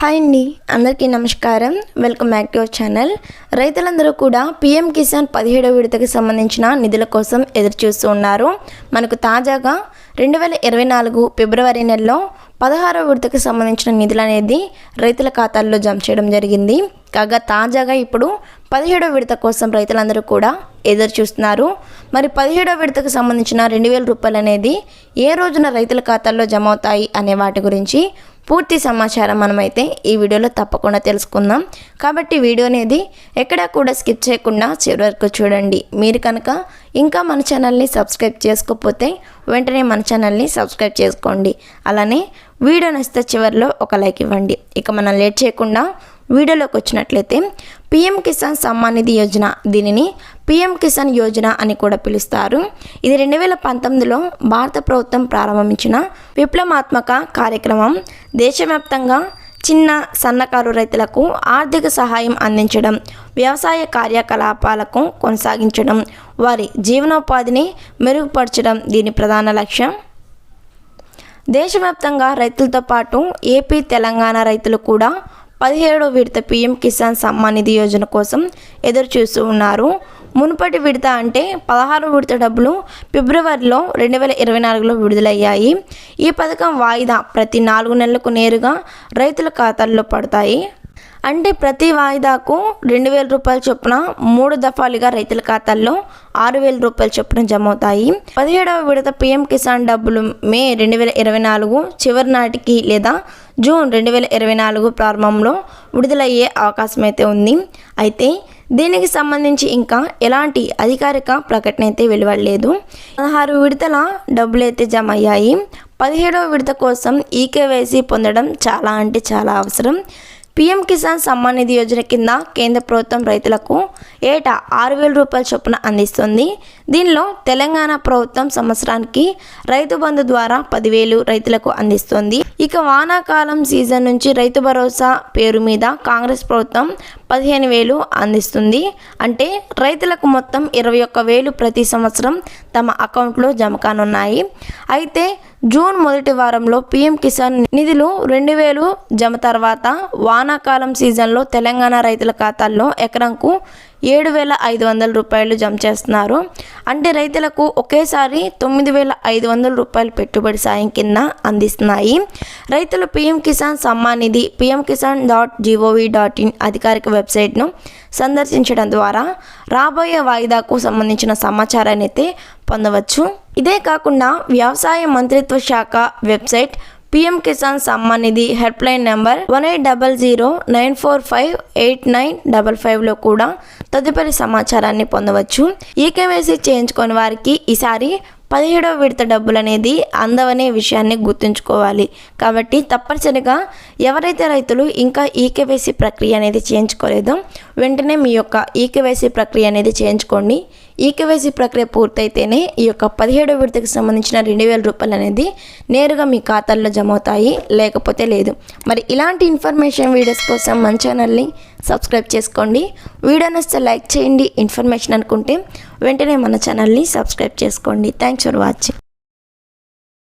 Hi అండి అందరికీ నమస్కారం. Welcome back to our channel. రైతులందరూ కూడా పీఎం కిసాన్ పదిహేడవ విడతకు సంబంధించిన నిధుల కోసం ఎదురుచూస్తూ ఉన్నారు. మనకు తాజాగా రెండు వేల ఇరవై నాలుగు ఫిబ్రవరి నెలలో పదహారవ విడతకు సంబంధించిన నిధులు అనేది రైతుల ఖాతాల్లో జమ చేయడం జరిగింది. కాగా తాజాగా ఇప్పుడు పదిహేడవ విడత కోసం రైతులందరూ కూడా ఎదురు చూస్తున్నారు మరి పదిహేడవ విడతకు సంబంధించిన రెండు వేల రూపాయలు అనేది ఏ రోజున రైతుల ఖాతాల్లో జమ అవుతాయి అనే వాటి గురించి పూర్తి సమాచారం మనమైతే ఈ వీడియోలో తప్పకుండా తెలుసుకుందాం. కాబట్టి వీడియో అనేది ఎక్కడా కూడా స్కిప్ చేయకుండా చివరి వరకు చూడండి. మీరు కనుక ఇంకా మన ఛానల్ని సబ్స్క్రైబ్ చేసుకోకపోతే వెంటనే మన ఛానల్ని సబ్స్క్రైబ్ చేసుకోండి. అలానే వీడియో నచ్చితే చివరిలో ఒక లైక్ ఇవ్వండి. ఇక మనం లేట్ చేయకుండా వీడియోలోకి వచ్చినట్లయితే పిఎం కిసాన్ సమ్మాన్ నిధి యోజన దీనిని పిఎం కిసాన్ యోజన అని కూడా పిలుస్తారు. ఇది రెండు వేల పంతొమ్మిదిలో భారత ప్రభుత్వం ప్రారంభించిన విప్లవాత్మక కార్యక్రమం. దేశవ్యాప్తంగా చిన్న సన్నకారు రైతులకు ఆర్థిక సహాయం అందించడం వ్యవసాయ కార్యకలాపాలకు కొనసాగించడం వారి జీవనోపాధిని మెరుగుపరచడం దీని ప్రధాన లక్ష్యం. దేశవ్యాప్తంగా రైతులతో పాటు ఏపీ తెలంగాణ రైతులు కూడా పదిహేడో విడత పీఎం కిసాన్ సమ్మాన్ నిధి యోజన కోసం ఎదురు చూస్తూ ఉన్నారు. మునుపటి విడత అంటే పదహారు విడత డబ్బులు ఫిబ్రవరిలో రెండు వేల ఇరవై నాలుగులో విడుదలయ్యాయి. ఈ పథకం వాయిదా ప్రతి నాలుగు నెలలకు నేరుగా రైతుల ఖాతాల్లో పడతాయి. అంటే ప్రతి వాయిదాకు రెండు వేల రూపాయల చొప్పున మూడు దఫాలుగా రైతుల ఖాతాల్లో ఆరు వేల రూపాయల చొప్పున జమ అవుతాయి పదిహేడవ విడత పీఎం కిసాన్ డబ్బులు మే రెండు వేల ఇరవై నాలుగు చివరి నాటికి లేదా జూన్ రెండు వేల ఇరవై నాలుగు ప్రారంభంలో విడుదలయ్యే అవకాశం అయితే ఉంది. అయితే దీనికి సంబంధించి ఇంకా ఎలాంటి అధికారిక ప్రకటన అయితే వెలువడలేదు. పదహారు విడతల డబ్బులైతే జమ అయ్యాయి పదిహేడవ విడత కోసం ఈకేవైసీ పొందడం చాలా అంటే చాలా అవసరం. పీఎం కిసాన్ సమ్మాన్ నిధి యోజన కింద కేంద్ర ప్రభుత్వం రైతులకు ఏటా ఆరు వేల రూపాయల చొప్పున అందిస్తుంది. దీనిలో తెలంగాణ ప్రభుత్వం సంవత్సరానికి రైతు బంధు ద్వారా పదివేలు రైతులకు అందిస్తుంది. ఇక వానాకాలం సీజన్ నుంచి రైతు భరోసా పేరు మీద కాంగ్రెస్ ప్రభుత్వం పదిహేను వేలు అందిస్తుంది. అంటే రైతులకు మొత్తం ఇరవై ఒక్క వేలు ప్రతి సంవత్సరం తమ అకౌంట్లో జమ కానున్నాయి. అయితే జూన్ మొదటి వారంలో పీఎం కిసాన్ నిధులు రెండు వేలు జమ తర్వాత వానాకాలం సీజన్లో తెలంగాణ రైతుల ఖాతాల్లో ఎకరంకు ఏడు వేల ఐదు వందల రూపాయలు జమ చేస్తున్నారు. అంటే రైతులకు ఒకేసారి తొమ్మిది వేల ఐదు వందల రూపాయలు పెట్టుబడి సాయం కింద అందిస్తున్నాయి. రైతులు PM Kisan Samman Nidhi PM Kisan dot GOV dot in అధికారిక వెబ్సైట్ను సందర్శించడం ద్వారా రాబోయే వాయిదాకు సంబంధించిన సమాచారాన్ని అయితే పొందవచ్చు. ఇదే కాకుండా వ్యవసాయ మంత్రిత్వ శాఖ website PM Kisan Samman Nidhi helpline number one eight double zero nine four five eight nine double ఫైవ్లో కూడా తదుపరి సమాచారాన్ని పొందవచ్చు. ఈ కేవైసీ చేయించుకుని వారికి ఈసారి పదిహేడవ విడత డబ్బులు అనేది అందవనే విషయాన్ని గుర్తుంచుకోవాలి. కాబట్టి తప్పనిసరిగా ఎవరైతే రైతులు ఇంకా ఈకేవైసీ ప్రక్రియ అనేది చేయించుకోలేదో వెంటనే మీ యొక్క ఈకేవైసీ ప్రక్రియ అనేది చేయించుకోండి. ఈకేవైసీ ప్రక్రియ పూర్తయితేనే ఈ యొక్క పదిహేడవ విడతకు సంబంధించిన రెండు వేల రూపాయలు అనేది నేరుగా మీ ఖాతాల్లో జమ అవుతాయి లేకపోతే లేదు. మరి ఇలాంటి ఇన్ఫర్మేషన్ వీడియోస్ కోసం మన ఛానల్ని సబ్స్క్రైబ్ చేసుకోండి. వీడియో నచ్చితే లైక్ చేయండి ఇన్ఫర్మేషన్ అనుకుంటే వెంటనే మన ఛానల్ని సబ్స్క్రైబ్ చేసుకోండి. థ్యాంక్ ક્યાંક શરૂઆત છે.